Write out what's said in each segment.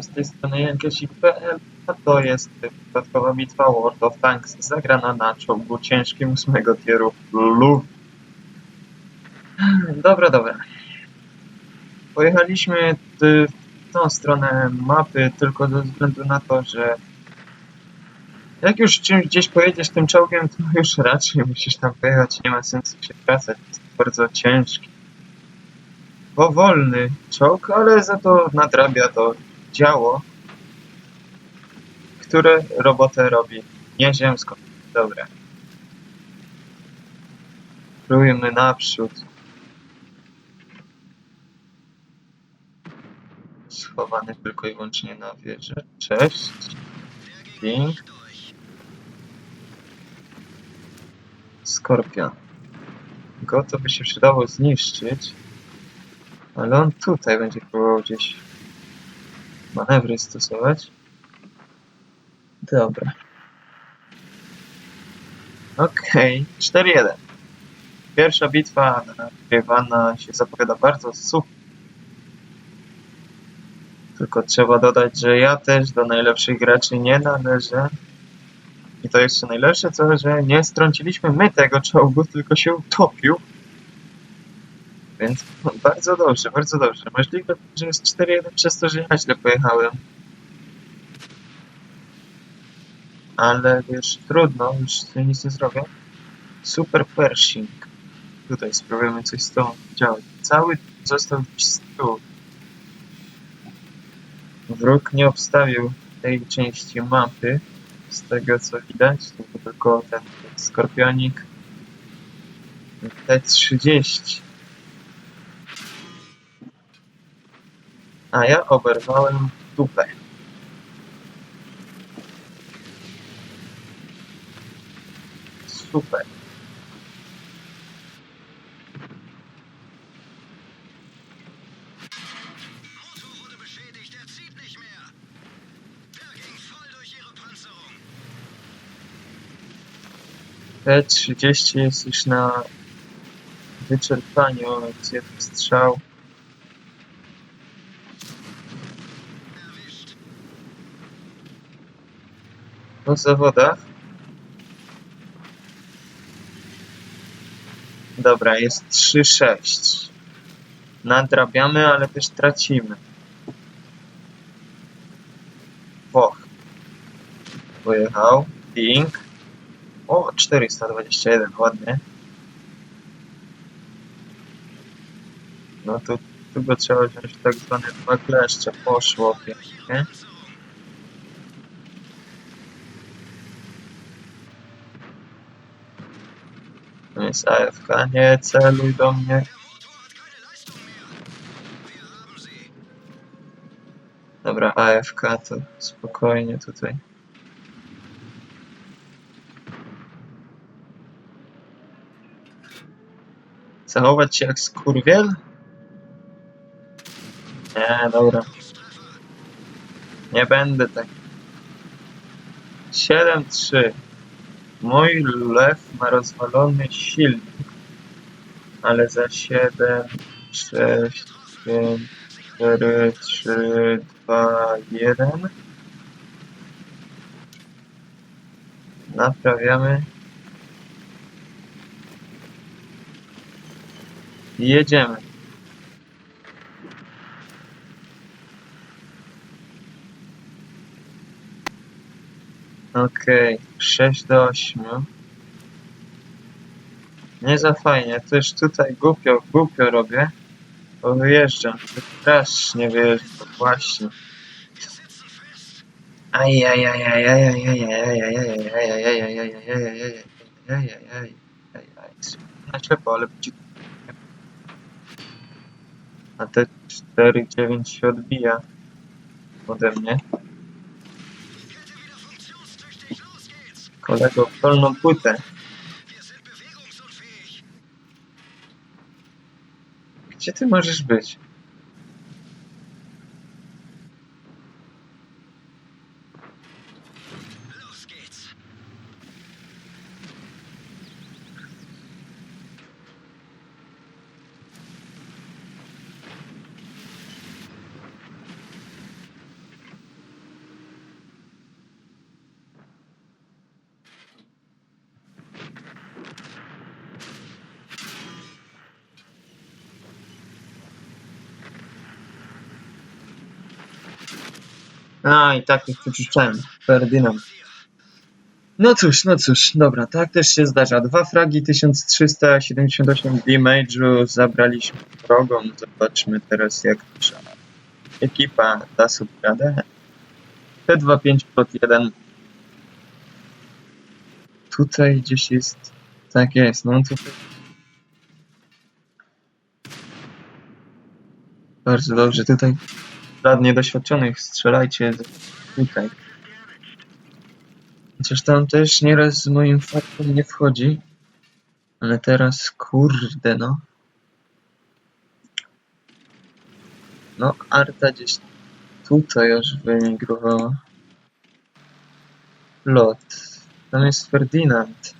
Z tej strony Jankesik.pl, a to jest dodatkowa bitwa World of Tanks zagrana na czołgu ciężkim 8 tieru lub. Dobra, dobra. Pojechaliśmy w tą stronę mapy tylko ze względu na to, że jak już czymś gdzieś pojedziesz tym czołgiem, to już raczej musisz tam pojechać, nie ma sensu się wracać, jest bardzo ciężki. Powolny czołg, ale za to nadrabia to działo, które robotę robi nieziemską. Dobra. Próbujmy naprzód. Schowany tylko i wyłącznie na wieży. Cześć. Ping. Skorpion. Go to by się przydało zniszczyć. Ale on tutaj będzie próbował gdzieś manewry stosować. Dobra. Okej, 4-1. Pierwsza bitwa nagrywana się zapowiada bardzo super. Tylko trzeba dodać, że ja też do najlepszych graczy nie należę. I to jeszcze najlepsze, co, że nie strąciliśmy my tego czołgu, tylko się utopił. Więc no, bardzo dobrze, bardzo dobrze. Możliwe, że jest 4-1 przez to, że ja źle pojechałem. Ale wiesz, trudno, już tutaj nic nie zrobię. Super Pershing. Tutaj spróbujemy coś z tą działać. Cały został gdzieś z. Wróg nie obstawił tej części mapy. Z tego co widać, to tylko ten skorpionik T-30. A ja oberwałem dupę. Super. Motor wurde beschädigt, er zieht nicht mehr. Der ging voll durch ihre Panzerung. T-30 jest już na wyczerpaniu, jeden strzał. Po zawodach. Dobra, jest 3-6. Nadrabiamy, ale też tracimy. Włoch. Pojechał. Ping. O, 421, ładnie. No to tu go trzeba wziąć tak zwane dwa kleszcze. Poszło pięknie. To jest AFK. Nie celuj do mnie. Dobra, AFK to spokojnie tutaj. Zachować się jak skurwiel? Nie, dobra. Nie będę tak. 7-3. Mój lew ma rozwalony silnik, ale za 7, 6, 5, 4, 3, 2, 1. Naprawiamy. Jedziemy. Okej, 6 do 8. Nie za fajnie, też tutaj głupio, głupio robię, bo wyjeżdżam, strasznie wyjeżdżam, właśnie. Na ślepo, ale będzie... A te 4-9 się odbija ode mnie. Kolego, w dolną płytę. Gdzie ty możesz być? A, i tak jak przyczyszczałem. Ferdynand. No cóż, no cóż, dobra, tak też się zdarza. Dwa fragi, 1378 damage'u zabraliśmy wrogą. Zobaczmy teraz jak nasza ekipa da sobie radę. T25 plot 1. Tutaj gdzieś jest... Tak jest, no tutaj... Bardzo dobrze, tutaj dla niedoświadczonych strzelajcie tutaj. Chociaż tam też nieraz z moim fartem nie wchodzi. Ale teraz kurde no. No, Arta gdzieś tutaj aż wyemigrowała. Lot. Tam jest Ferdynand.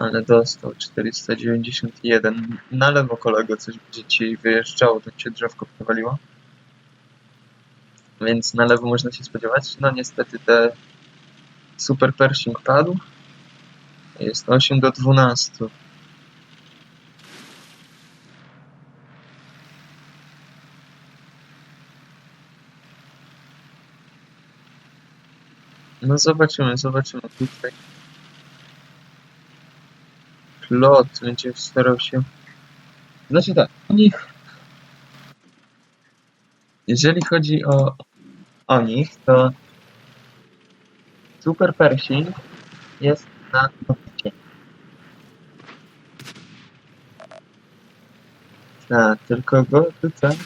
Ale dostał 491. Na lewo kolego coś będzie ci wyjeżdżało, to cię drzewko powaliło. Więc na lewo można się spodziewać. No niestety te Super Pershing padł. Jest 8 do 12. No zobaczymy, zobaczymy tutaj. Plot będzie starał się. Znaczy tak, o nich. Jeżeli chodzi o, o nich, to Super Pershing jest na nocie. Tak, tylko go tutaj.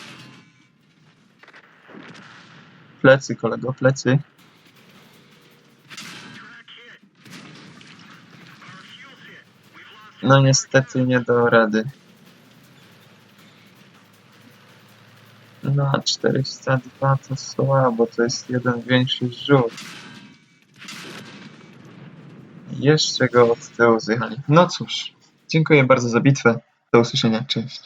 Plecy, kolego, plecy. No niestety nie do rady. No, 402 to słabo, to jest jeden większy rzut. Jeszcze go od tyłu zjechali. No cóż, dziękuję bardzo za bitwę. Do usłyszenia, cześć.